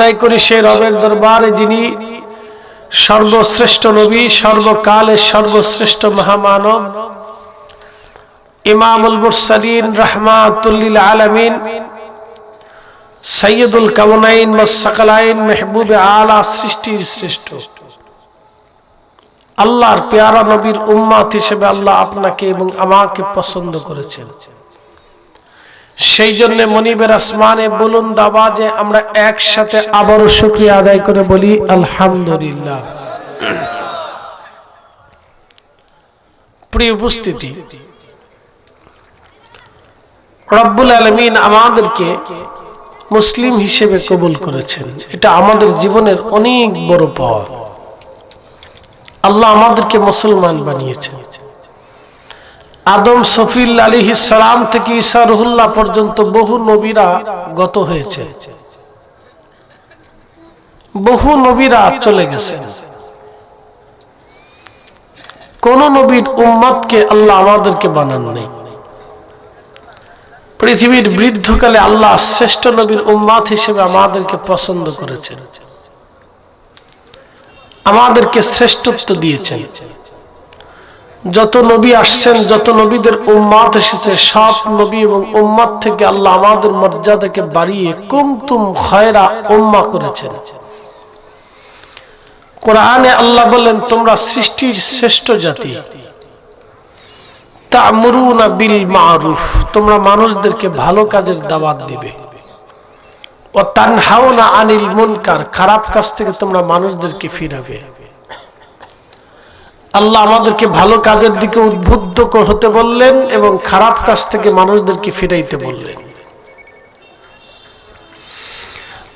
আদায় করি সে রবের দরবারে যিনি সর্বশ্রেষ্ঠ নবী, সর্বকালের সর্বশ্রেষ্ঠ মহামানব। ইমামুল মুরসালিন রহমাতুল্লিল আলমিন সৈয়দুল কামনাইন সাকালাইন মেহবুবে আলা সৃষ্টির শ্রেষ্ঠ। আল্লাহর পেয়ারা নবীর উম্মাত হিসেবে আল্লাহ আপনাকে এবং আমাকে পছন্দ করেছেন। সেই জন্য মনিবের আসমানে বলুন দাবা যে আমরা একসাথে আবারও শুক্রিয়া আদায় করে বলি, আলহামদুলিল্লাহ। প্রিয় উপস্থিতি, রব্বুল আলমিন আমাদেরকে মুসলিম হিসেবে কবুল করেছেন। এটা আমাদের জীবনের অনেক বড় পাওয়া আল্লাহ আমাদেরকে মুসলমান বানিয়েছেন। আদম সফিল আলী সালাম থেকে ঈসা রহুল্লাহ পর্যন্ত বহু নবীরা গত হয়েছে। বহু নবীরা চলে গেছেন কোন নবীর উম্মাদকে আল্লাহ আমাদেরকে বানান নেই। পৃথিবীর বৃদ্ধকালে আল্লাহ শ্রেষ্ঠ নবীর উম্মাদ হিসেবে আমাদেরকে পছন্দ করেছেন। আমাদেরকে শ্রেষ্ঠত্ব দিয়েছেন। যত নবী আসছেন, যত নবীদের উম্মাত এসেছে, সব নবী এবং উম্মাদ থেকে আল্লাহ আমাদের মর্যাদাকে বাড়িয়ে কুমতুম খয়রা উম্মা করেছেন। কোরআনে আল্লাহ বলেন, তোমরা সৃষ্টির শ্রেষ্ঠ জাতি। তা'মুরুনা বিল মারুফ, তোমরা মানুষদেরকে ভালো কাজের দাওয়াত দিবে। ও তানহাউনা আনিল মুনকার, খারাপ কাজ থেকে তোমরা মানুষদেরকে ফিরাবে। আল্লাহ আমাদেরকে ভালো কাজের দিকে উদ্বুদ্ধ হতে বললেন এবং খারাপ কাজ থেকে মানুষদেরকে ফিরাইতে বললেন।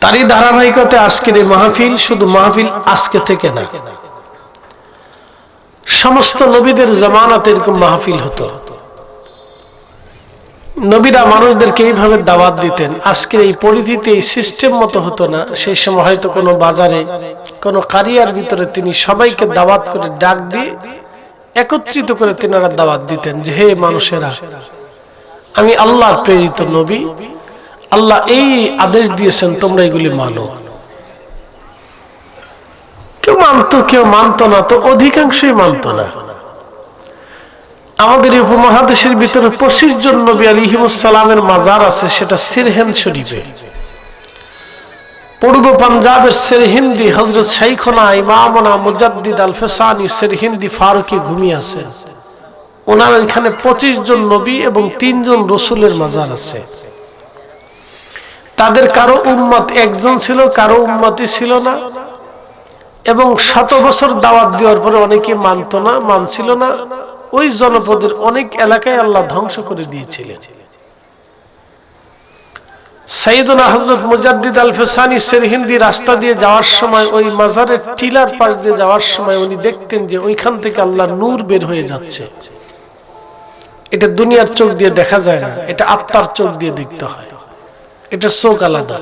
তারই ধারাবাহিকতা আজকের এই মাহফিল শুধু মাহফিল আজকে থেকে না। সমস্ত নবীদের জামানাতে এরকম মাহফিল হতো। নবীরা মানুষদেরকে এইভাবে দাওয়াত দিতেন। আজকের এই পরিধিতে এই সিস্টেম মতো হতো না। সেই সময় হয়তো কোনো বাজারে, কোনো কারিয়ার ভিতরে তিনি সবাইকে দাওয়াত করে ডাক দিয়ে একত্রিত করে তিনারা দাওয়াত দিতেন যে, হে মানুষেরা, আমি আল্লাহর প্রেরিত নবী। আল্লাহ এই আদেশ দিয়েছেন, তোমরা এগুলি মানো। কেউ মানতো কেউ মানতো না, তো অধিকাংশই মানতো না। আমাদের উপমহাদেশের ভিতরে পঁচিশ জন নবী আলিহিমুসালামের মাজার আছে, সেটা সিরহেন শরীফে। পূর্ব পাঞ্জাবের সেরহিন্দি হজরত শাইখনা ইমামনা মুজাদ্দিদ আল ফেসানি সেরহিন্দি ফারুকি ঘুমিয়ে আছেন। ওনার এখানে পঁচিশ জন নবী এবং তিনজন রসুলের মাজার আছে। তাদের কারও উম্মত একজন ছিল, কারও উম্মতই ছিল না। এবং শত বছর দাওয়াত দেওয়ার পরে অনেকে মানত না, মানছিল না। ওই জনপদের অনেক এলাকায় আল্লাহ ধ্বংস করে দিয়েছিলেন। সাইদুল্লাহ হজরত মুজাদ্দিদ আল ফেসানি সেরহিন্দি রাস্তা দিয়ে যাওয়ার সময়, ওই মাজারের টিলার পাশ দিয়ে যাওয়ার সময় উনি দেখতেন যে ওইখান থেকে আল্লাহ নূর বের হয়ে যাচ্ছে। এটা দুনিয়ার চোখ দিয়ে দেখা যায় না, এটা আত্মার চোখ দিয়ে দেখতে হয়। এটার চোখ আলাদা।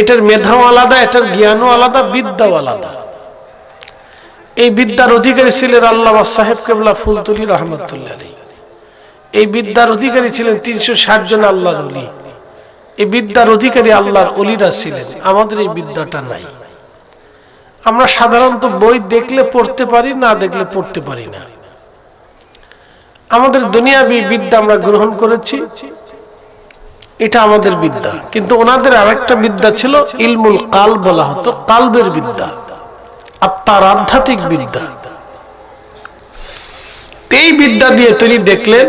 এটার মেধাও আলাদা, এটার জ্ঞানও আলাদা, বিদ্যাও আলাদা। এই বিদ্যার অধিকারী ছিলেন আল্লাহ সাহেব কেবলা ফুলতুলি রহমতুল্লাহ এই বিদ্যার অধিকারী ছিলেন তিনশো ষাট জন আল্লাহর অলি এই বিদ্যার অধিকারী আল্লাহর অলিরা ছিলেন। আমাদের এই বিদ্যাটা নাই। আমরা সাধারণত বই দেখলে পড়তে পারি, না দেখলে পড়তে পারি না। আমাদের দুনিয়াবি বিদ্যা আমরা গ্রহণ করেছি। এটা আমাদের বিদ্যা। কিন্তু ওনাদের আরেকটা বিদ্যা ছিল ইলমুল কাল বলা হতো, কালবের বিদ্যা। আত্মার আধ্যাত্মিক বিদ্যা। এই বিদ্যা দিয়ে তিনি দেখলেন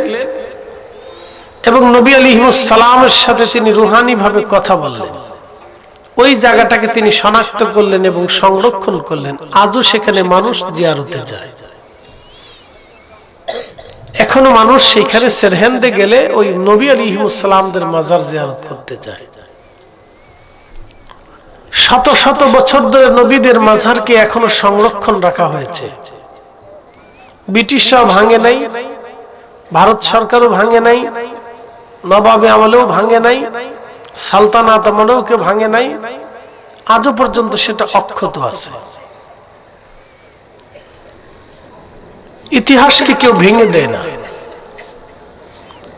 এবং নবী আলী সালামের সাথে তিনি ভাবে কথা বললেন। ওই জায়গাটাকে তিনি শনাক্ত করলেন এবং সংরক্ষণ করলেন। আজও সেখানে মানুষ জিয়ারতে যায়। এখনও মানুষ সেখানে সেরহেন্দে গেলে ওই নবী আলী সালামদের মাজার জিয়ারত করতে যায়। শত শত বছর ধরে নবীদের মাঝারকে এখনও সংরক্ষণ রাখা হয়েছে। ব্রিটিশরাও ভাঙে নাই, ভারত সরকারও ভাঙে নাই, নবাবে আমলেও ভাঙে নাই সালতানাত আমলেও কেউ ভাঙে নাই, আজও পর্যন্ত সেটা অক্ষত আছে। ইতিহাসকে কেউ ভেঙে দেয় না।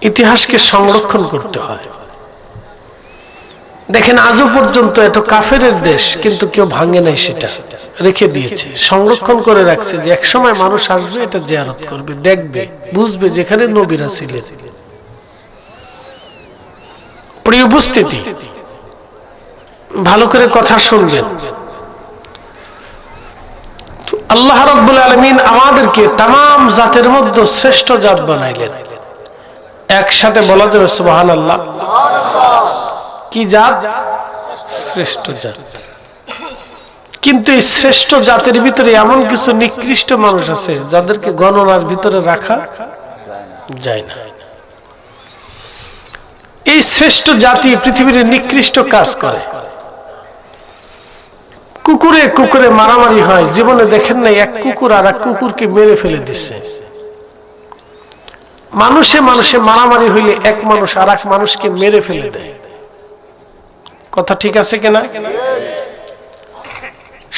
ইতিহাসকে সংরক্ষণ করতে হয়। দেখেন, আজও পর্যন্ত এত কাফের দেশ কিন্তু কেউ ভাঙে নাই সেটা। রেখে দিয়েছে, সংরক্ষণ করে রাখছে যে একসময় মানুষ আসবে, এটা জিয়ারত করবে, দেখবে, বুঝবে যেখানে নবীরা ছিলেন। প্রিয় উপস্থিতি, ভালো করে কথা শুনবেন। আল্লাহ রব্বুল আলমিন আমাদেরকে তাম জাতের মধ্যে শ্রেষ্ঠ জাত বানাইলেন। একসাথে বলা যাবে সুবাহান আল্লাহ কি জাত? শ্রেষ্ঠ জাত। কিন্তু এই শ্রেষ্ঠ জাতের ভিতরে এমন কিছু নিকৃষ্ট মানুষ আছে যাদেরকে গণনার ভিতরে রাখা যায় না। এই শ্রেষ্ঠ জাতি পৃথিবীর নিকৃষ্ট কাজ করে। কুকুরে কুকুরে মারামারি হয়, জীবনে দেখেন নাই এক কুকুর আর এক কুকুরকে মেরে ফেলে দিচ্ছে মানুষে মানুষে মারামারি হইলে এক মানুষ আর এক মানুষকে মেরে ফেলে দেয়। কথা ঠিক আছে কিনা?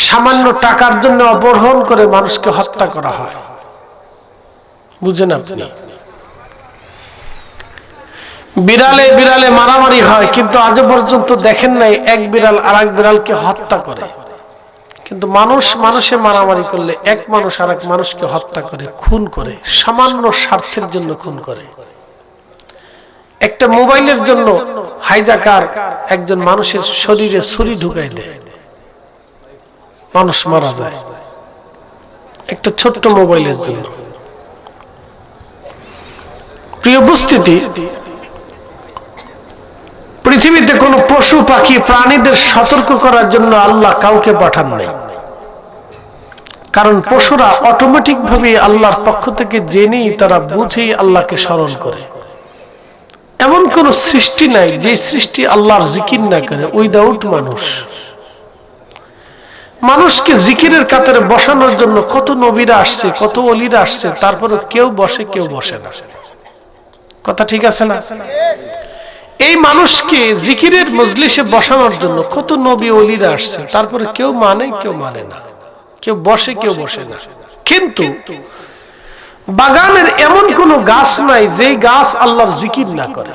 সামান্য টাকার জন্য অপহরণ করে মানুষকে হত্যা করা হয়। বুঝেন আপনি? বিড়ালে বিড়ালে মারামারি হয়, কিন্তু আজও পর্যন্ত দেখেন নাই এক বিড়াল আর এক বিড়ালকে হত্যা করে। কিন্তু মানুষ মানুষে মারামারি করলে এক মানুষ আর এক মানুষকে হত্যা করে, খুন করে, সামান্য স্বার্থের জন্য খুন করে। একটা মোবাইলের জন্য হাইজাকার একজন মানুষের শরীরে ছুরি ঢুকাই দেয়। মানুষ মারা যায়। একটা ছোট্ট মোবাইলের জন্য। প্রিয় উপস্থিতি, পৃথিবীতে কোনো পশু, পাখি, প্রাণীদের সতর্ক করার জন্য আল্লাহ কাউকে পাঠান নাই। কারণ পশুরা অটোমেটিক ভাবে আল্লাহর পক্ষ থেকে জেনেই, তারা বুঝেই আল্লাহকে স্মরণ করে। এমন কোন সৃষ্টি নাই যে সৃষ্টি আল্লাহর জিকির না করে উইদাউট মানুষ। মানুষকে জিকিরের কাতারে বসানোর জন্য কত নবীরা আসছে, কত অলিরা আসছে তারপরে কেউ বসে কেউ বসে না। কথা ঠিক আছে না? এই মানুষকে জিকিরের মজলিসে বসানোর জন্য কত নবী অলিরা আসছে, তারপরে কেউ মানে কেউ মানে না। কেউ বসে কেউ বসে না। কিন্তু বাগানের এমন কোন গাছ নাই যেই গাছ আল্লাহর জিকির না করে।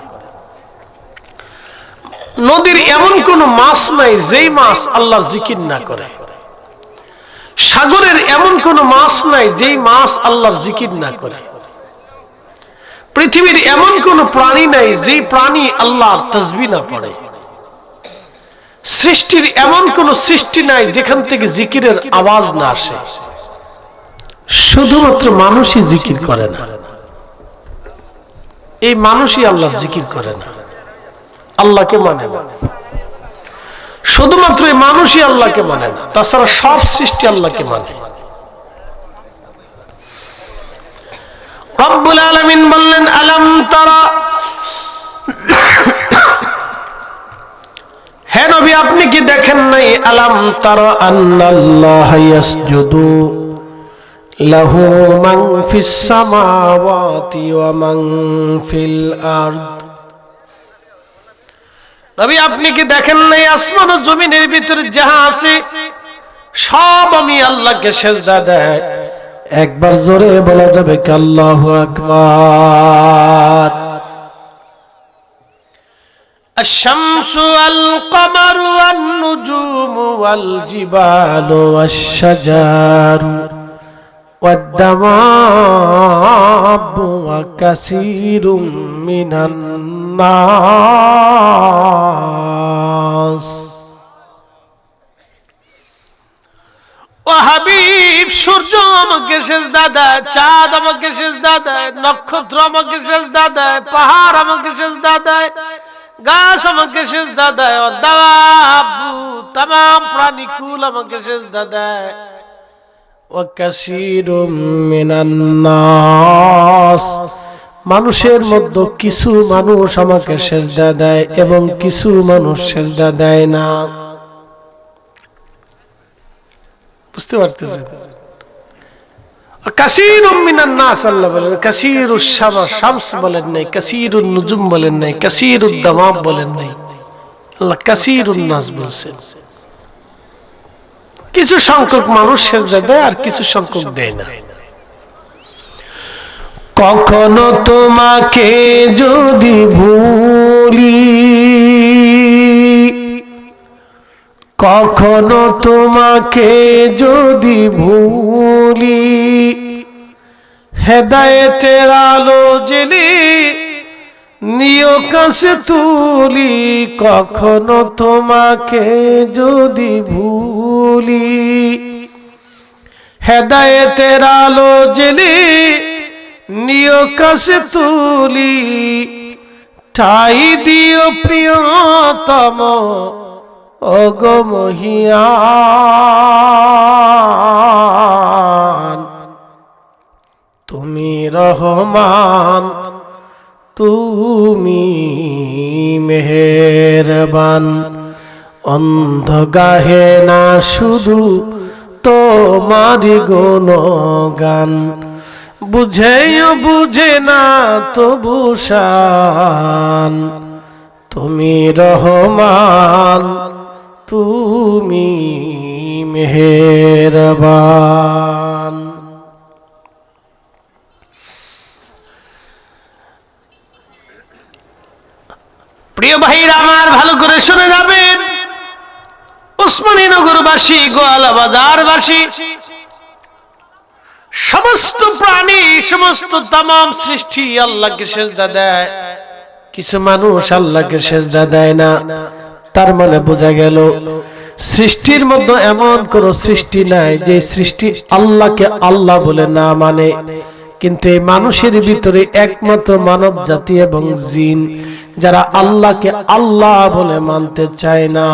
নদীর এমন কোন মাছ নাই যেই মাছ আল্লাহর জিকির না করে। সাগরের এমন কোন মাছ নাই যেই মাছ আল্লাহর জিকির না করে। পৃথিবীর এমন কোন প্রাণী নাই যেই প্রাণী আল্লাহর তসবি না পড়ে। সৃষ্টির এমন কোন সৃষ্টি নাই যেখান থেকে জিকিরের আওয়াজ না আসে। শুধুমাত্র মানুষই জিকির করে না। এই মানুষই আল্লাহর জিকির করে না। আল্লাহকে মানে না। শুধুমাত্র এই মানুষই আল্লাহকে মানে না। তাছাড়া সব সৃষ্টি আল্লাহকে মানে। রব্বুল আলমিন বললেন, আলম তারা হে নবী, আপনি কি দেখেন নাই? আলাম তারা আন্নাল্লাহ ইয়াসজুদু লাহু মান ফিস সামাওয়াতি ওয়া মান ফিল আরদ নবী আপনি কি দেখেন নাই আসমান ও জমিনের ভিতরে যাহা আছে সব আমি আল্লাহকে সেজদা দেয় একবার জোরে বলা যাবে কি আল্লাহু আকবার الشمس والقمر والنجوم والجبال والشجر والدواب وكثير من الناس ও হাবিব সূর্য আমাকে শেষ দাদায় চাঁদ আমাকে শেষ দাদায় নক্ষত্র আমাকে শেষ দাদায় পাহাড় আমাকে শেষ দাদায় গাছ আমাকে শেষ দাদায় দাবাবু তাম প্রাণী কুল আমাকে শেষ দাদায় মানুষের মধ্যে কিছু মানুষ আমাকে সেজদা দেয় এবং কিছু মানুষ সেজদা দেয় না। বুঝতে পারতেছেন? কাসির মিনান আল্লাহ বলেন শামস বলেন নাই নুজুম বলেন নাই বলেন নাই। আল্লাহ কাসির নাস বলছেন। কিছু সংখ্যক মানুষ সেজদা দেয় আর কিছু সংখ্যক দেয় না। কখনো তোমাকে যদি ভুলি, কখনো তোমাকে যদি ভুলি, হেদায়েতের আলো জেলি নিয় কাছে তুলি, কখনো তোমাকে যদি ভুলি। হেদায়েতের আলো জেলি নিয় কাছে তুলি, ঠাই দিও প্রিয়তম অগমহিয়ান তুমি রহমান। তুমি মেহেরবান। অন্ধ গাহে না শুধু তোমারি গুণগান। বুঝেও বুঝে না তবু শান। তুমি রহমান, তুমি মেহেরবান। প্রিয় ভাইরা আমার, ভালো করে শুনে যাবেন। উসমানী নগরবাসী, গোয়ালা বাজারবাসী, সমস্ত প্রাণী, সমস্ত তাম সৃষ্টি আল্লাহকে সেজদা দেয়। কিছু মানুষ আল্লাহকে সেজদা দেয় না। তার মানে বোঝা গেল, সৃষ্টির মধ্যে এমন কোন সৃষ্টি নাই যে সৃষ্টি আল্লাহকে আল্লাহ বলে না মানে। কিন্তু এই মানুষের ভিতরে একমাত্র মানব জাতি এবং জিন। যারা আল্লাহকে আল্লাহ বলে মানতে চায় না।